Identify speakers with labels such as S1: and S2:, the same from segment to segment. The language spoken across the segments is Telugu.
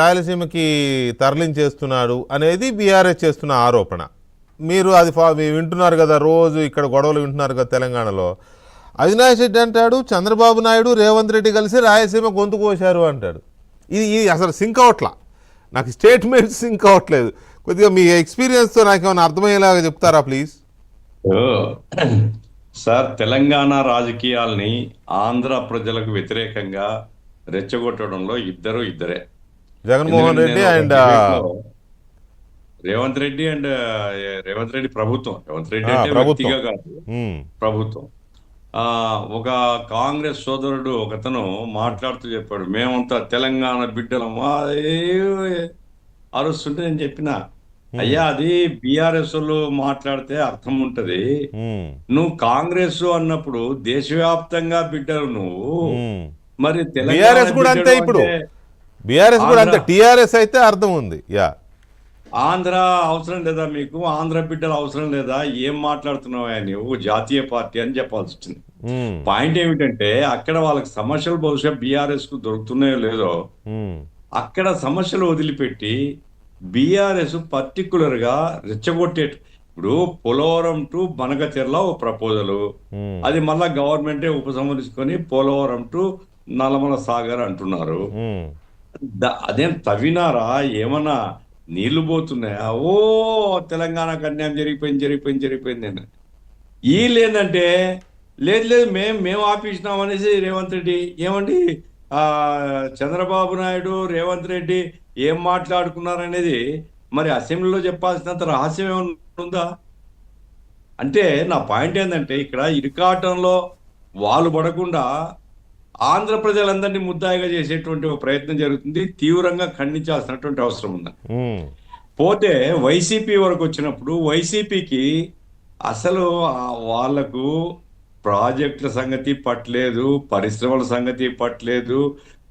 S1: రాయలసీమకి తరలించేస్తున్నాడు అనేది బీఆర్ఎస్ చేస్తున్న ఆరోపణ. మీరు అది వింటున్నారు కదా రోజు ఇక్కడ గొడవలు వింటున్నారు కదా తెలంగాణలో. అవినాష్ రెడ్డి అంటాడు చంద్రబాబు నాయుడు రేవంత్ రెడ్డి కలిసి రాయలసీమ గొంతు కోశారు అంటాడు. ఇది ఇది అసలు సింక్ అవట్లా? నాకు స్టేట్మెంట్ సింక్ అవ్వట్లేదు కొద్దిగా మీ ఎక్స్పీరియన్స్తో నాకు ఏమైనా అర్థమయ్యేలాగా చెప్తారా ప్లీజ్?
S2: సార్ తెలంగాణ రాజకీయాల్ని ఆంధ్ర ప్రజలకు వ్యతిరేకంగా రెచ్చగొట్టడంలో ఇద్దరు ఇద్దరే.
S1: జగన్మోహన్ రెడ్డి
S2: అండ్లో రేవంత్ రెడ్డి అండ్ రేవంత్ రెడ్డి ప్రభుత్వం. రేవంత్ రెడ్డి అంటే
S1: ప్రభుత్వం.
S2: వ్యక్తిగా కాదు ప్రభుత్వం. ఆ ఒక కాంగ్రెస్ సోదరుడు ఒకతను మాట్లాడుతూ చెప్పాడు మేమంతా తెలంగాణ బిడ్డలమా అరుస్తుంటే నేను చెప్పిన అయ్యా అది బీఆర్ఎస్ వాళ్ళు మాట్లాడితే అర్థం ఉంటది. నువ్వు కాంగ్రెస్ అన్నప్పుడు దేశవ్యాప్తంగా బిడ్డలు నువ్వు. మరి తెలంగాణ
S1: కూడా అంతే ఇప్పుడు. బీఆర్ఎస్ కూడా అంతే. టీఆర్ఎస్ అయితే అర్థం ఉంది. యా.
S2: ఆంధ్ర అవసరం లేదా మీకు? ఆంధ్ర బిడ్డలు అవసరం లేదా? ఏం మాట్లాడుతున్నావా నువ్వు జాతీయ పార్టీ అని చెప్పాల్సి వచ్చింది. పాయింట్ ఏమిటంటే అక్కడ వాళ్ళకి సమస్యలు బహుశా బీఆర్ఎస్కు దొరుకుతున్నాయో లేదో అక్కడ సమస్యలు వదిలిపెట్టి బీఆర్ఎస్ పర్టికులర్గా రెచ్చగొట్టే ఇప్పుడు పోలవరం టు బనకచెర్ల ఓ ప్రపోజల్. అది మళ్ళా గవర్నమెంటే ఉపసంహరించుకొని పోలవరం టు నల్లమల సాగర్ అంటున్నారు. అదేం తవ్వినారా? ఏమన్నా నీళ్ళు పోతున్నాయా? ఓ తెలంగాణకు అన్యాయం జరిగిపోయింది జరిగిపోయింది జరిగిపోయింది నేను ఈ లేదంటే లేదు లేదు మేము మేము ఆపించినాం అనేసి రేవంత్ రెడ్డి ఏమండి? ఆ చంద్రబాబు నాయుడు రేవంత్ రెడ్డి ఏం మాట్లాడుకున్నారనేది మరి అసెంబ్లీలో చెప్పాల్సినంత రహస్యం ఏమైనా ఉందా? అంటే నా పాయింట్ ఏంటంటే ఇక్కడ ఇరుకాటంలో వాళ్ళు పడకుండా ఆంధ్ర ప్రజలందరినీ ముద్దాయిగా చేసేటువంటి ఒక ప్రయత్నం జరుగుతుంది. తీవ్రంగా ఖండించాల్సినటువంటి అవసరం ఉంది. పోతే వైసీపీ వరకు వచ్చినప్పుడు వైసీపీకి అసలు వాళ్ళకు ప్రాజెక్టుల సంగతి పట్టలేదు పరిశ్రమల సంగతి పట్టలేదు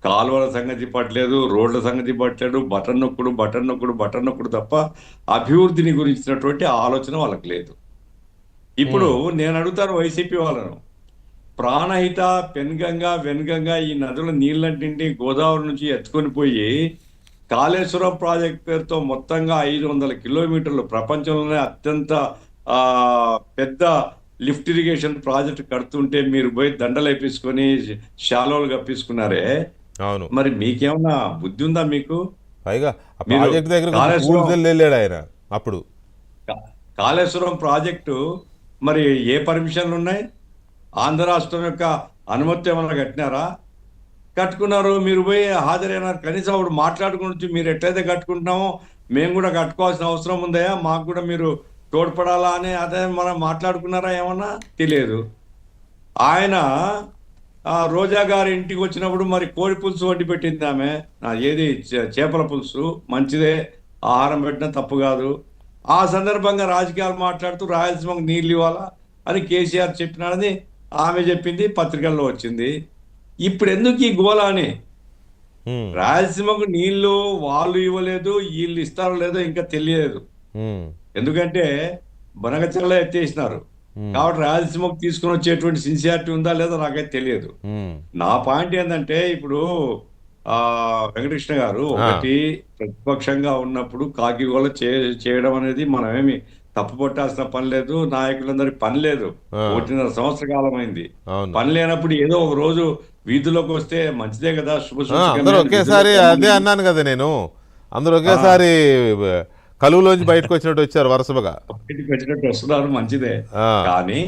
S2: కాలువల సంగతి పట్టలేదు రోడ్ల సంగతి పట్టలేదు బటన్ నొక్కుడు బటన్ నొక్కుడు బటన్ నొక్కుడు తప్ప అభివృద్ధిని గురించినటువంటి ఆలోచన వాళ్ళకి లేదు. ఇప్పుడు నేను అడుగుతాను వైసీపీ వాళ్ళను. ప్రాణహిత పెన్గంగా వెన్గంగా ఈ నదుల నీళ్ళంటింటి గోదావరి నుంచి ఎత్తుకొని పోయి కాళేశ్వరం ప్రాజెక్ట్ పేరుతో మొత్తంగా ఐదు వందల కిలోమీటర్లు ప్రపంచంలోనే అత్యంత పెద్ద లిఫ్ట్ ఇరిగేషన్ ప్రాజెక్ట్ కడుతుంటే మీరు పోయి దండలు వేపించుకొని షాలోలు కప్పించుకున్నారే.
S1: అవును.
S2: మరి మీకేమన్నా బుద్ధి ఉందా మీకు?
S1: పైగా ప్రాజెక్ట్ దగ్గర ఆయన అప్పుడు.
S2: కాళేశ్వరం ప్రాజెక్టు మరి ఏ పర్మిషన్లు ఉన్నాయి? ఆంధ్ర రాష్ట్రం యొక్క అనుమతి ఏమైనా కట్టినారా? కట్టుకున్నారు మీరు పోయి హాజరైనారు. కనీసం అప్పుడు మాట్లాడుకుంటూ మీరు ఎట్లయితే కట్టుకుంటున్నామో మేము కూడా కట్టుకోవాల్సిన అవసరం ఉందయా మాకు కూడా మీరు తోడ్పడాలా అని అదే మనం మాట్లాడుకున్నారా ఏమన్నా? తెలియదు. ఆయన రోజా గారి ఇంటికి వచ్చినప్పుడు మరి కోడి పులుసు వండి పెట్టింది ఆమె. ఏది చే- చేపల పులుసు? మంచిదే. ఆహారం పెట్టిన తప్పు కాదు. ఆ సందర్భంగా రాజకీయాలు మాట్లాడుతూ రాయలసీమకు నీళ్ళు ఇవ్వాలా? అని కేసీఆర్ చెప్పినాడని ఆమె చెప్పింది పత్రికల్లో వచ్చింది. ఇప్పుడు ఎందుకు ఈ గోల అని? రాయలసీమకు నీళ్ళు వాళ్ళు ఇవ్వలేదు వీళ్ళు ఇస్తారో లేదో ఇంకా తెలియదు
S1: ఉమ్,
S2: ఎందుకంటే బనగచెల్ల ఎత్తేసినారు. కాబట్టి రాయలసీమకు తీసుకొని వచ్చేటువంటి సిన్సియారిటీ ఉందా లేదో నాకైతే తెలియదు. నా పాయింట్ ఏంటంటే ఇప్పుడు ఆ వెంకటకృష్ణ గారు ఒకటి ప్రతిపక్షంగా ఉన్నప్పుడు కాకిగోళ చే చేయడం అనేది మనం ఏమి తప్పు పట్టాల్సిన పని లేదు నాయకులందరికి పని లేదు. ఒకటిన్నర సంవత్సర కాలం అయింది పని లేనప్పుడు ఏదో ఒక రోజు వీధిలోకి వస్తే మంచిదే కదా
S1: అందరూ ఒకేసారి అదే అన్నాను కదా నేను. అందరూ ఒకేసారి కలువులోంచి బయటకు వచ్చినట్టు వచ్చారు వరుసగా.
S2: బయటికి వచ్చినట్టు వస్తున్నారు మంచిదే. కానీ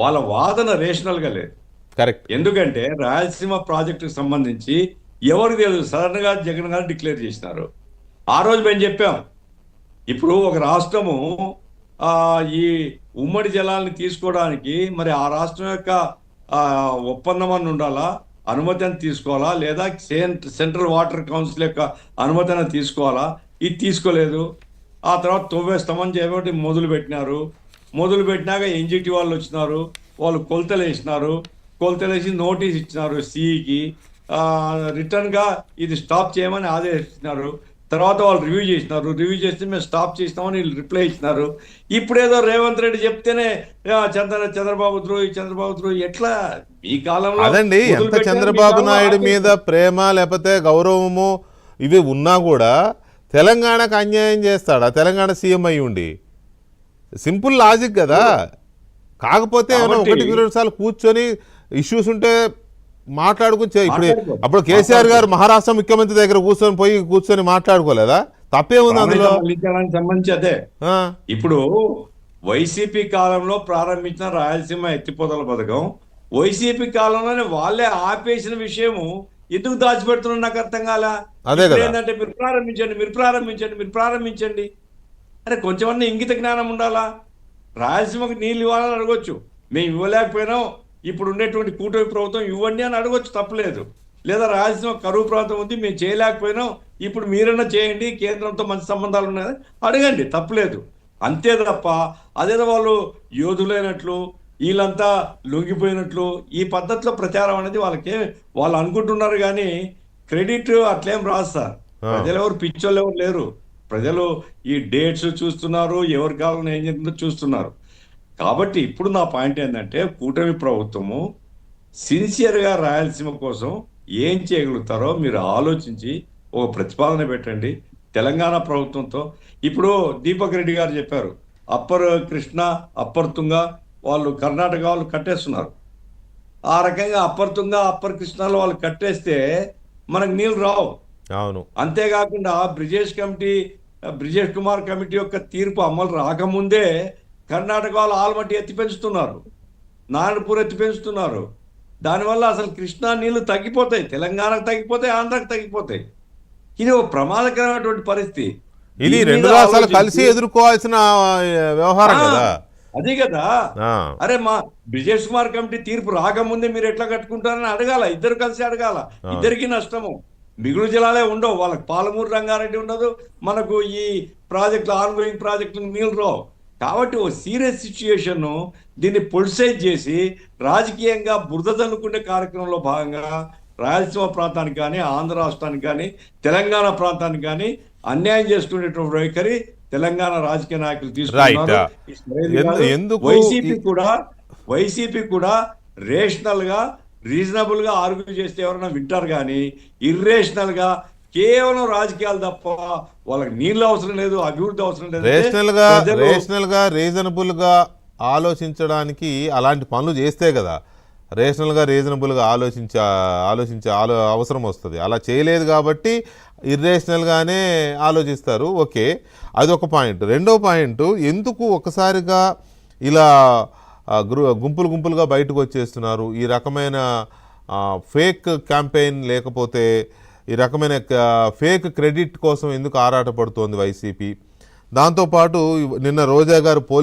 S2: వాళ్ళ వాదన రేషనల్గా లేదు.
S1: కరెక్ట్.
S2: ఎందుకంటే రాయలసీమ ప్రాజెక్టుకు సంబంధించి ఎవరికి తెలియదు సడన్గా జగన్ గారు డిక్లేర్ చేసినారు. ఆ రోజు మేము చెప్పాం ఇప్పుడు ఒక రాష్ట్రము ఈ ఉమ్మడి జలాల్ని తీసుకోవడానికి మరి ఆ రాష్ట్రం యొక్క ఒప్పందం అని ఉండాలా? అనుమతి అని తీసుకోవాలా? లేదా సెంట్- సెంట్రల్ వాటర్ కౌన్సిల్ యొక్క అనుమతి అని తీసుకోవాలా? ఇది తీసుకోలేదు. ఆ తర్వాత తవ్వేస్తామని చెప్పి మొదలు పెట్టినారు మొదలు పెట్టినాక ఎన్జిటి వాళ్ళు వచ్చినారు. వాళ్ళు కొలతలు వేసినారు. కొలతలు వేసి నోటీస్ ఇచ్చినారు సిఈకి. రిటర్న్గా ఇది స్టాప్ చేయమని ఆదేశించినారు. తర్వాత వాళ్ళు రివ్యూ చేసినారు. రివ్యూ చేస్తే మేము స్టాప్ చేసినామని రిప్లై ఇచ్చినారు. ఇప్పుడేదో రేవంత్ రెడ్డి చెప్తేనే చంద్ర చంద్రబాబు ద్రోహి చంద్రబాబు ద్రోహి. ఎట్లా? ఈ కాలంలో
S1: అదండి ఎంత చంద్రబాబు నాయుడు. మీద ప్రేమ లేకపోతే గౌరవము ఇవి ఉన్నా కూడా తెలంగాణకు అన్యాయం చేస్తాడా? తెలంగాణ సీఎం అయి ఉండి. సింపుల్ లాజిక్ కదా. కాకపోతే ఏమైనా
S2: కాబట్టి-
S1: ఒకటి రెండు సార్లు కూర్చొని ఇష్యూస్ ఉంటే మాట్లాడుకుని చే- ఇప్పుడు. అప్పుడు కేసీఆర్ గారు మహారాష్ట్ర ముఖ్యమంత్రి దగ్గర కూర్చొని పోయి కూర్చొని మాట్లాడుకోలేదా? తప్పేముంది అందులో?
S2: ప్రామాణిక మళ్ళీకరణానికి సంబంధించి అదే. ఇప్పుడు వైసీపీ కాలంలో ప్రారంభించిన రాయలసీమ ఎత్తిపోతల పథకం వైసీపీ కాలంలోనే వాళ్ళే ఆపేసిన విషయము ఎందుకు దాచిపెడుతున్నారు నాకు అర్థం కాలా. ఏంటంటే మీరు ప్రారంభించండి మీరు ప్రారంభించండి మీరు ప్రారంభించండి. అరే కొంచెమన్నా ఇంగిత జ్ఞానం ఉండాలా? రాయలసీమకు నీళ్ళు ఇవ్వాలని అడగొచ్చు. మేము ఇవ్వలేకపోయినాం ఇప్పుడు ఉండేటువంటి కూటమి ప్రభుత్వం ఇవ్వండి అని అడగొచ్చు తప్పలేదు. లేదా రాయలసీమ కరువు ప్రాంతం ఉంది మేము చేయలేకపోయినాం ఇప్పుడు మీరన్నా చేయండి కేంద్రంతో మంచి సంబంధాలు ఉన్నాయి అడగండి తప్పలేదు. అంతే తప్ప అదేదో వాళ్ళు యోధులైనట్లు వీళ్ళంతా లొంగిపోయినట్లు ఈ పద్ధతిలో ప్రచారం అనేది వాళ్ళకి వాళ్ళు అనుకుంటున్నారు కానీ క్రెడిట్ అట్లేం రాదు సార్. ప్రజలు ఎవరు పిచ్చోళ్ళు ఎవరు లేరు. ప్రజలు ఈ డేట్స్ చూస్తున్నారు ఎవరి కాలంలో ఏం జరిగిందో చూస్తున్నారు. కాబట్టి ఇప్పుడు నా పాయింట్ ఏంటంటే కూటమి ప్రభుత్వము సిన్సియర్గా రాయలసీమ కోసం ఏం చేయగలుగుతారో మీరు ఆలోచించి ఒక ప్రతిపాదన పెట్టండి. తెలంగాణ ప్రభుత్వంతో ఇప్పుడు దీపక్ రెడ్డి గారు చెప్పారు అప్పర్ కృష్ణ అప్పర్ తుంగ వాళ్ళు కర్ణాటక వాళ్ళు కట్టేస్తున్నారు. ఆ రకంగా అప్పర్ తుంగ అప్పర్ కృష్ణలో వాళ్ళు కట్టేస్తే మనకు నీళ్ళు రావు.
S1: అవును.
S2: అంతేకాకుండా బ్రిజేష్ కమిటీ బ్రిజేష్ కుమార్ కమిటీ యొక్క తీర్పు అమలు రాకముందే కర్ణాటక వాళ్ళు ఆల్మట్టి ఎత్తి పెంచుతున్నారు. నారాయణపూర్ ఎత్తి పెంచుతున్నారు. దానివల్ల అసలు కృష్ణా నీళ్ళు తగ్గిపోతాయి తెలంగాణకు తగ్గిపోతాయి ఆంధ్రాకి తగ్గిపోతాయి. ఇది ఒక ప్రమాదకరమైనటువంటి పరిస్థితి.
S1: ఇది రెండు రాష్ట్రాలు కలిసి ఎదుర్కోవాల్సిన వ్యవహారం కదా?
S2: అదే కదా. అరే మా బ్రిజేష్ కుమార్ కమిటీ తీర్పు రాకముందే మీరు ఎట్లా కట్టుకుంటారని అడగాల ఇద్దరు కలిసి అడగాల. ఇద్దరికి నష్టము. మిగులు జిల్లాలే ఉండవు. వాళ్ళకి పాలమూరు రంగారెడ్డి ఉండదు. మనకు ఈ ప్రాజెక్టులు ఆన్గోయింగ్ ప్రాజెక్టులు నీళ్ళు రావు. కాబట్టి ఓ సీరియస్ సిచ్యుయేషన్ దీన్ని పొలిసైజ్ చేసి రాజకీయంగా బురద చల్లుకునే కార్యక్రమంలో భాగంగా రాయలసీమ ప్రాంతానికి కానీ ఆంధ్ర రాష్ట్రానికి కానీ తెలంగాణ ప్రాంతానికి కానీ అన్యాయం చేసుకునేటువంటి వైఖరి తెలంగాణ రాజకీయ నాయకులు తీసుకున్నారు. వైసీపీ కూడా వైసీపీ కూడా రేషనల్గా రీజనబుల్గా ఆర్గ్యూ చేస్తే ఎవరైనా వింటారు కానీ ఇర్రేషనల్గా కేవలం రాజకీయాలు తప్ప వాళ్ళకి నీళ్ళు అవసరం లేదు అభివృద్ధి అవసరం లేదు.
S1: రేషనల్గా రేషనల్గా రీజనబుల్గా ఆలోచించడానికి అలాంటి పనులు చేస్తే కదా రేషనల్గా రీజనబుల్గా ఆలోచించ ఆలోచించే ఆలో అవసరం వస్తుంది. అలా చేయలేదు కాబట్టి ఇర్రేషనల్ గానే ఆలోచిస్తారు. ఓకే అది ఒక పాయింట్. రెండో పాయింట్ ఎందుకు ఒకసారిగా ఇలా గుంపులు గుంపులుగా బయటకు వచ్చేస్తున్నారు? ఈ రకమైన ఫేక్ క్యాంపెయిన్ లేకపోతే ఈ రకమైన ఫేక్ క్రెడిట్ కోసం ఎందుకు ఆరాటపడుతోంది వైసీపీ? దాంతోపాటు నిన్న రోజా గారు పోలీస్